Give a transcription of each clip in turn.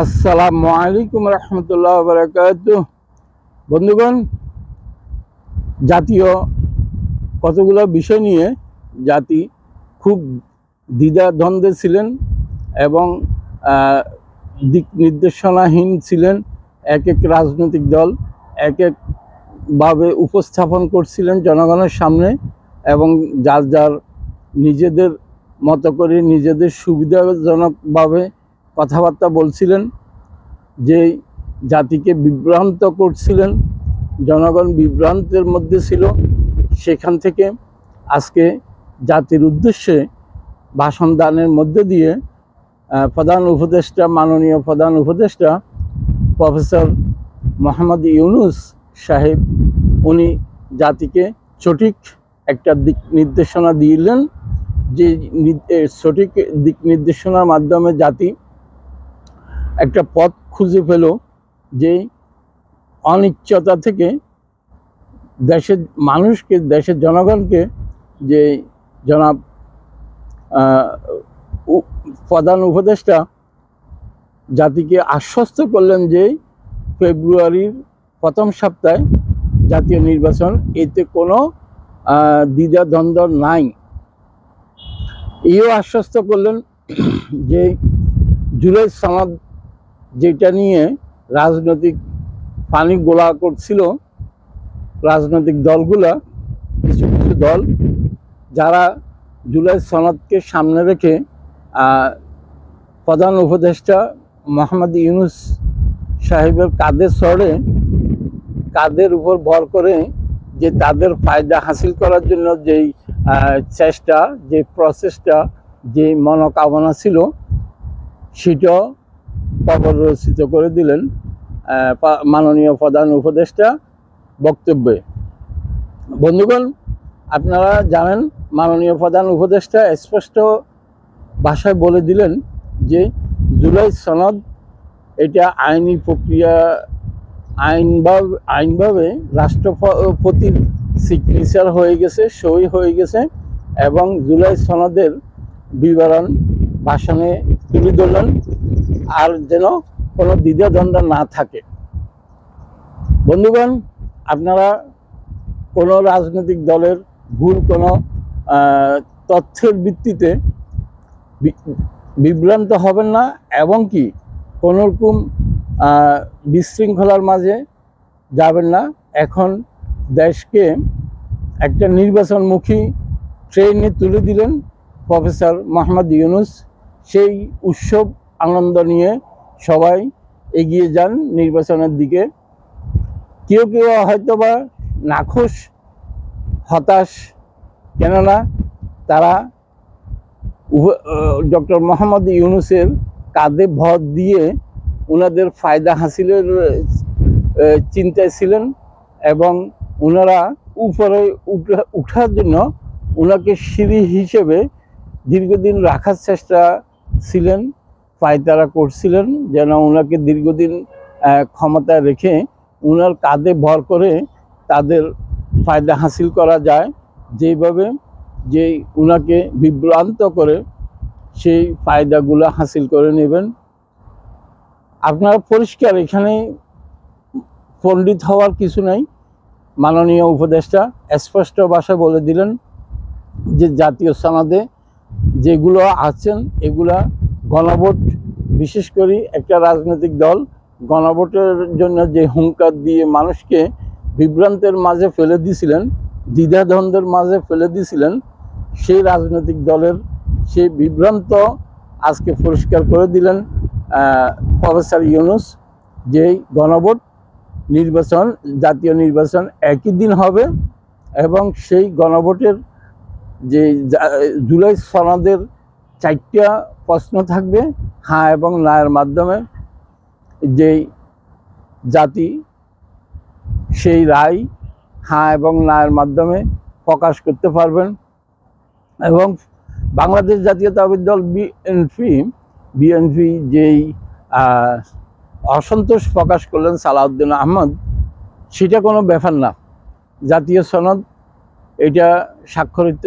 আসসালামু আলাইকুম রহমতুল্লাহ বারাকাত বন্ধুগণ, জাতীয় কতগুলো বিষয় নিয়ে জাতি খুব দ্বিধা দ্বন্দ্বে ছিলেন এবং দিক নির্দেশনাহীন ছিলেন। এক এক রাজনৈতিক দল এক একভাবে উপস্থাপন করছিলেন জনগণের সামনে এবং যার যার নিজেদের মতো করে নিজেদের সুবিধাজনকভাবে কথাবার্তা বলছিলেন, যে জাতিকে বিভ্রান্ত করছিলেন, জনগণ বিভ্রান্তের মধ্যে ছিল, সেখান থেকে আজকে জাতির উদ্দেশ্যে ভাষণ দানের মধ্যে দিয়ে প্রধান উপদেষ্টা, মাননীয় প্রধান উপদেষ্টা, প্রফেসর মোহাম্মদ ইউনুস সাহেব, উনি জাতিকে সঠিক একটা দিক নির্দেশনা দিলেন, যে সঠিক দিক নির্দেশনার মাধ্যমে জাতি একটা পথ খুঁজে পেল যে অনিশ্চয়তা থেকে দেশের মানুষকে, দেশের জনগণকে যে জনাব প্রধান উপদেষ্টা জাতিকে আশ্বস্ত করলেন যে ফেব্রুয়ারির প্রথম সপ্তাহে জাতীয় নির্বাচন, এতে কোনো দ্বিধাদ্বন্দ্ব নাই। এও আশ্বস্ত করলেন যে জুলাই সনদ যেটা নিয়ে রাজনৈতিক পানি গোলা করছিল রাজনৈতিক দলগুলা, কিছু কিছু দল, যারা জুলাই সনদকে সামনে রেখে প্রধান উপদেষ্টা মোহাম্মদ ইউনুস সাহেবের কাঁধে চড়ে কাঁধের উপর ভর করে যে তাদের ফায়দা হাসিল করার জন্য যেই চেষ্টা, যে প্রসেসটা যে মনোকামনা ছিল সেটা প্রবরচিত করে দিলেন মাননীয় প্রধান উপদেষ্টা বক্তব্যে। বন্ধুগণ, আপনারা জানেন, মাননীয় প্রধান উপদেষ্টা স্পষ্ট ভাষায় বলে দিলেন যে জুলাই সনদ এটা আইনি প্রক্রিয়া, আইনভাবে আইনভাবে রাষ্ট্রপতির সিগনেচার হয়ে গেছে, সই হয়ে গেছে এবং জুলাই সনদের বিবরণ ভাষণে তুলে ধরলেন। আর যেন কোনো দ্বিধাদ্বন্দ্ব না থাকে। বন্ধুগণ, আপনারা কোনো রাজনৈতিক দলের ভুল কোনো তথ্যের ভিত্তিতে বিভ্রান্ত হবেন না এবং কি কোনোরকম বিশৃঙ্খলার মাঝে যাবেন না। এখন দেশকে একটা নির্বাচনমুখী ট্রেনে তুলে দিলেন প্রফেসর মোহাম্মদ ইউনুস। সেই উৎসব আনন্দ নিয়ে সবাই এগিয়ে যান নির্বাচনের দিকে। কেউ কেউ হয়তো বা নাখোশ, হতাশ, কেননা তারা ডক্টর মোহাম্মদ ইউনুসের কাঁধে ভর দিয়ে ওনাদের ফায়দা হাসিলের চিন্তায় ছিলেন এবং ওনারা উপরে উঠা- উঠার জন্য ওনাকে সিঁড়ি হিসেবে দীর্ঘদিন রাখার চেষ্টা ছিলেন। পায়তারা করছিলেন যেন ওনাকে দীর্ঘদিন ক্ষমতায় রেখে ওনার কাঁধে ভর করে তাদের ফায়দা হাসিল করা যায়। যেভাবে যে ওনাকে বিভ্রান্ত করে সেই ফায়দাগুলো হাসিল করে নেবেন। আপনার পরিষ্কার, এখানে পণ্ডিত হওয়ার কিছু নাই। মাননীয় উপদেষ্টা স্পষ্ট ভাষা বলে দিলেন যে জাতীয় সনদে যেগুলো আছেন, এগুলা গণভোট, বিশেষ করে একটা রাজনৈতিক দল, গণভোটের জন্য যে হুঙ্কার দিয়ে মানুষকে বিভ্রান্তের মাঝে ফেলে দিয়েছিলেন দ্বিধাদ্বন্দ্বের মাঝে ফেলে দিয়েছিলেন সেই রাজনৈতিক দলের সেই বিভ্রান্ত আজকে পরিষ্কার করে দিলেন প্রফেসর ইউনুস, যে গণভোট নির্বাচন, জাতীয় নির্বাচন একই দিন হবে এবং সেই গণভোটের যে জুলাই সনদের চারটা প্রশ্ন থাকবে হ্যাঁ এবং নায়ের মাধ্যমে যেই জাতি, সেই রায় হ্যাঁ এবং নায়ের মাধ্যমে প্রকাশ করতে পারবেন। এবং বাংলাদেশ জাতীয়তাবাদী দল বিএনপি বিএনপি যেই অসন্তোষ প্রকাশ করলেন সালাউদ্দিন আহমদ, সেটা কোনো ব্যাপার না। জাতীয় সনদ, এটা স্বাক্ষরিত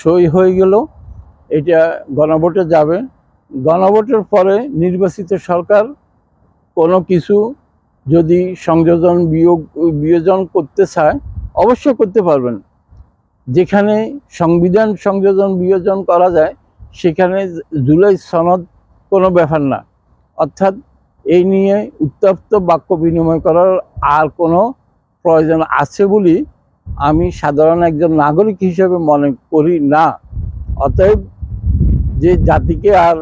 সই হয়ে গেল। এটা গণভোটে যাবে। গণভোটের পরে নির্বাচিত সরকার কোনো কিছু যদি সংযোজন বিয়োগ, বিয়োজন করতে চায়, অবশ্যই করতে পারবেন। যেখানে সংবিধান সংযোজন বিয়োজন করা যায়, সেখানে জুলাই সনদ কোনো ব্যাপার না। অর্থাৎ এই নিয়ে উত্তপ্ত বাক্য বিনিময় করার আর কোনো প্রয়োজন আছে বলি আমি সাধারণ একজন নাগরিক হিসেবে মনে করি না। অতএব যে জাতিকে আর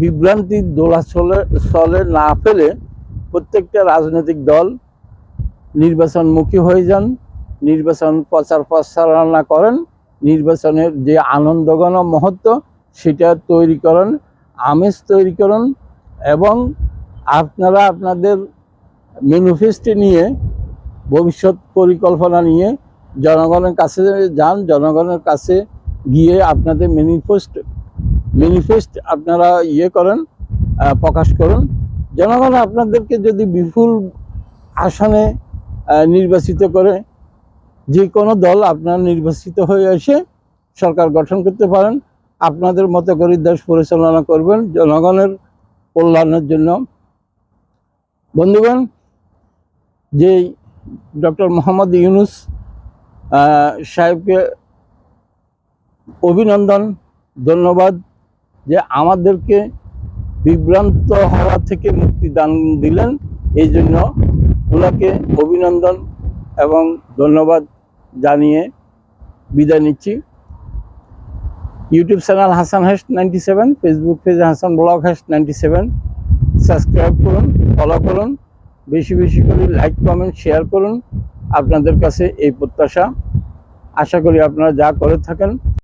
বিভ্রান্তির দোলাচলে, চলে না ফেলে প্রত্যেকটা রাজনৈতিক দল নির্বাচনমুখী হয়ে যান, নির্বাচন প্রচার প্রচারণা করেন, নির্বাচনের যে আনন্দঘন মুহূর্ত সেটা তৈরি করেন, আমেজ তৈরি করেন এবং আপনারা আপনাদের ম্যানিফেস্টো নিয়ে, ভবিষ্যৎ পরিকল্পনা নিয়ে জনগণের কাছে যান, জনগণের কাছে গিয়ে আপনাদের ম্যানিফেস্ট ম্যানিফেস্ট আপনারা ইয়ে করেন প্রকাশ করুন। জনগণ আপনাদেরকে যদি বিপুল আসনে নির্বাচিত করে, যে কোনো দল আপনার নির্বাচিত হয়ে এসে সরকার গঠন করতে পারেন। আপনাদের মতো করে দেশ পরিচালনা করবেন জনগণের কল্যাণের জন্য। বন্ধুগণ, যে ডক্টর মোহাম্মদ ইউনুস সাহেবকে অভিনন্দন, ধন্যবাদ। যে আমাদেরকে বিভ্রান্ত হওয়া থেকে মুক্তি দান দিলেন। এই জন্য ওনাকে অভিনন্দন এবং ধন্যবাদ জানিয়ে বিদায় নিচ্ছি। YouTube channel Hasan hash ninety seven, Facebook page Hasan blog hash ninety seven. Subscribe করুন, ফলো করুন, বেশি বেশি করে লাইক, কমেন্ট, শেয়ার করুন। আপনাদের কাছে এই প্রত্যাশা। আশা করি আপনারা যা করে থাকেন